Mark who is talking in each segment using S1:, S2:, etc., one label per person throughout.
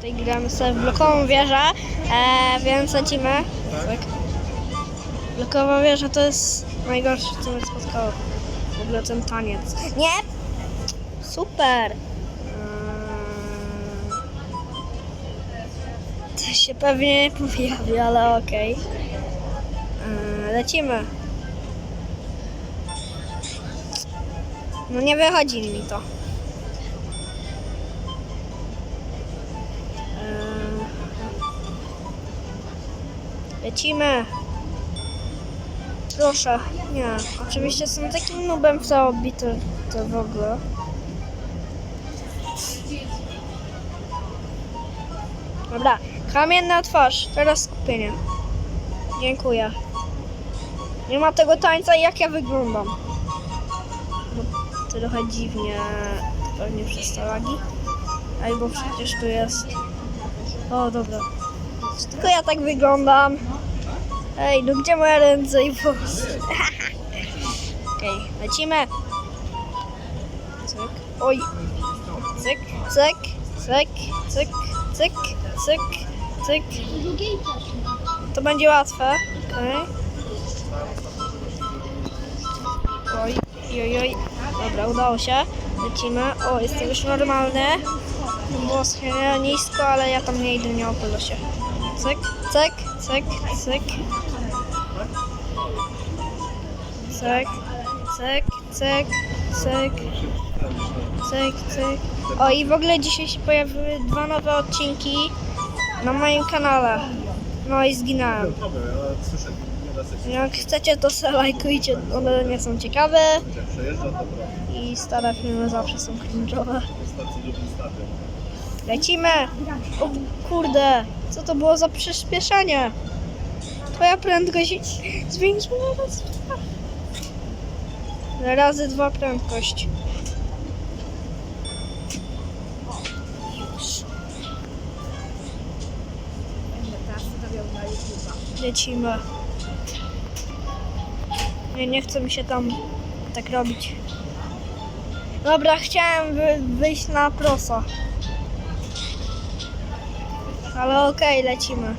S1: Tutaj gramy sobie w blokową wieżę, e, więc lecimy. Tak. Blokowa wieża to jest najgorsze, co mnie spotkało. W ogóle ten taniec. Nie! Super! Eee, To się pewnie nie pojawi, ale okej. Eee, Lecimy. No nie wychodzi mi to. Lecimy. Proszę. Nie. Oczywiście jestem takim nubem w to obity to w ogóle. Dobra. Kamienna twarz. Teraz skupienie. Dziękuję. Nie ma tego tańca jak ja wyglądam. No, trochę dziwnie. Pewnie przez te lagi. Albo przecież tu jest. O, dobra. Tylko ja tak wyglądam. Ej, no gdzie moje ręce i włosy? Okej, lecimy. Cyk. Oj. Cyk, cyk, cyk, cyk, cyk, cyk, cyk. To będzie łatwe. Okej. Oj, oj, oj. Dobra, udało się. Lecimy. O, jestem już normalny. Było trochę nisko, ale ja tam nie idę, nie opylę się. Cyk, cyk, cyk, cyk. Cyk, cyk, cyk, cyk. Cyk, cyk. O i w ogóle dzisiaj się pojawiły dwa nowe odcinki na moim kanale. No i zginąłem. Jak chcecie to se lajkujcie, one nie są ciekawe i stare filmy zawsze są cringe'owe. Lecimy! O kurde, co to było za przyspieszenie? Twoja prędkość zwiększyła dwa. Razy dwa prędkość. Lecimy. Nie, nie chce mi się tam tak robić. Dobra, chciałem wy, wyjść na proso. Ale okej, lecimy.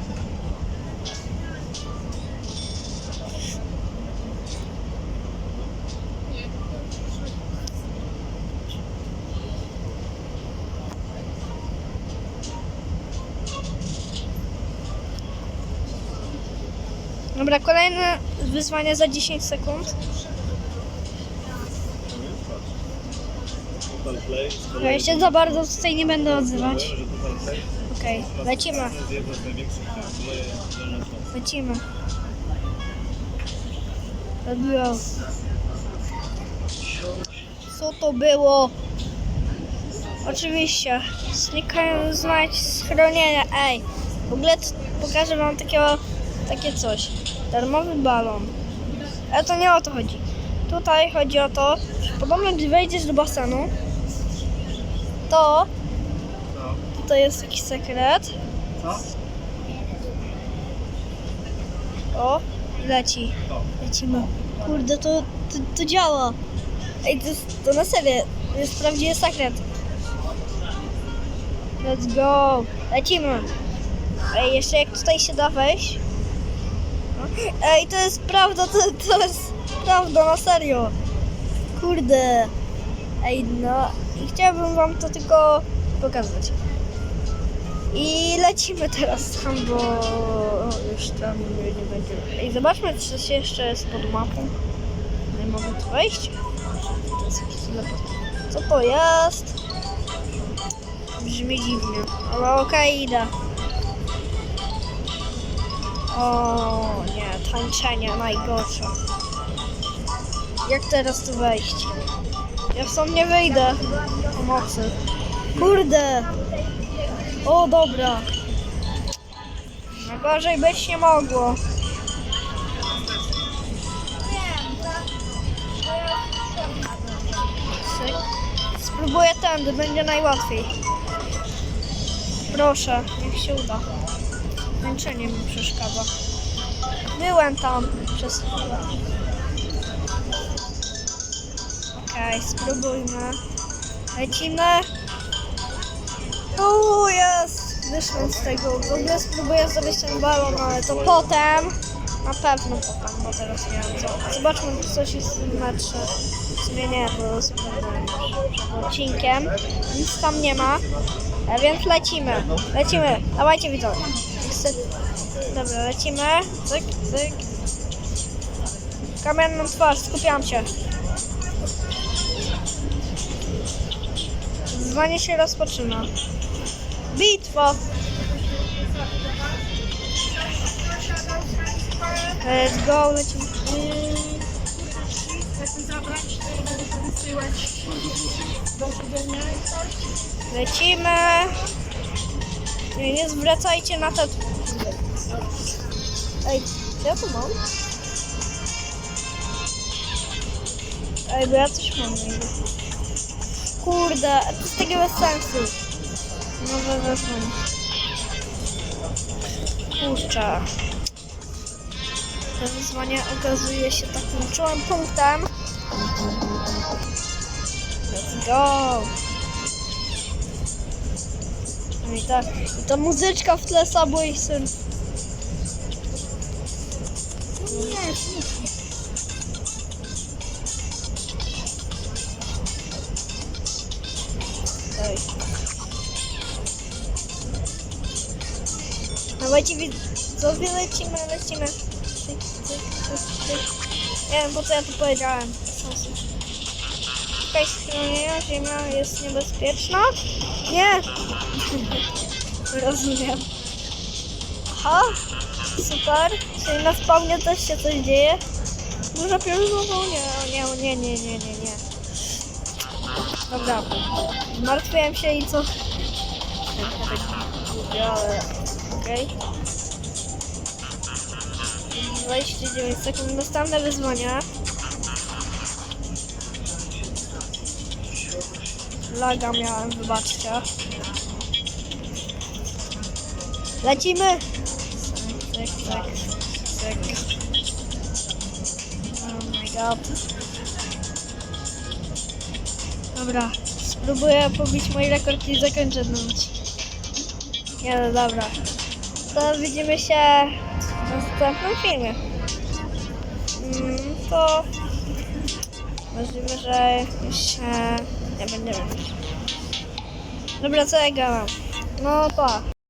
S1: Dobra, kolejne wyzwanie za 10 sekund. Ja się za bardzo tutaj nie będę odzywać. Okej, lecimy,
S2: turnieje Dolnośląska.
S1: lecimy. To było. Co to było? Oczywiście. Znikają znaleźć schronienia. Ej, w ogóle pokażę wam takiego, takie coś. Darmowy balon. Ale to nie o to chodzi. Tutaj chodzi o to, że podobno gdy wejdziesz do basenu, to tutaj jest taki sekret.
S2: Co?
S1: O, leci. Lecimy. Kurde, to, to, to działa. Ej, to, jest, to na serio. To jest prawdziwy sekret. Let's go. Lecimy. Ej, jeszcze jak tutaj się da wejść. Ej, to jest prawda, to, to jest prawda, na serio. Kurde. Ej, no i chciałabym wam to tylko pokazać. I lecimy teraz tam, bo już tam nie będzie. Ej, zobaczmy, czy coś jeszcze jest pod mapą. Nie mogę tu wejść. Co to jest? Brzmi dziwnie, ale okej, idę. O nie, tańczenie najgorsze. Jak teraz tu wejść? Ja stąd nie wyjdę. Pomocy. Kurde! O, dobra. Najgorzej być nie mogło. Spróbuję tędy, będzie najłatwiej. Proszę, niech się uda. Męczenie mi przeszkadza. Byłem tam przez chwilę. Okej, spróbujmy. Lecimy. Tu jest! wyszłem z tego. W ogóle spróbuję zrobić ten balon, ale to potem. Na pewno potem, bo teraz nie wiem co. Zobaczmy, czy coś jest w tym metrze. W sumie nie, bo przed odcinkiem. Nic tam nie ma. A więc lecimy. Lecimy. Dawajcie widzowie. Dobra, lecimy. Cyk, cyk. Kamerę na twarz, skupiam się. Zwanie się rozpoczyna. Bitwa! Let's go, lecimy. Lecimy. Nie, zwracajcie na to. Ej, co ja tu mam? Ej, bo ja coś mam. Kurde, to jest takie bez sensu. Nowe wezmę. Kurczę. To wyzwanie okazuje się takim czułym punktem. Let's go! No i tak, i ta muzyczka w tle Subway Surf. Ej. Dawajcie widzowie, lecimy, lecimy. Cyk, cyk, cyk, cyk. Nie wiem po co ja to powiedziałem. Sensu. Szukaj schronienia, ziemia jest niebezpieczna? Nie! Rozumiem. Aha, super. Czyli na spawnie też się coś dzieje? Może piorunową? Nie, nie, nie, nie, nie, nie, nie. Dobra. Martwiłem się i co? Ale okej. 29 sekund. Następne wyzwania. Laga miałem, wybaczcie. Lecimy! Cyk, cyk, cyk. Oh my god. Dobra, spróbuję pobić mój rekord i zakończę ten. Nie, no dobra. To widzimy się w następnym filmie. Mm, to możliwe, że się nie będziemy. Dobra, co ja? No pa.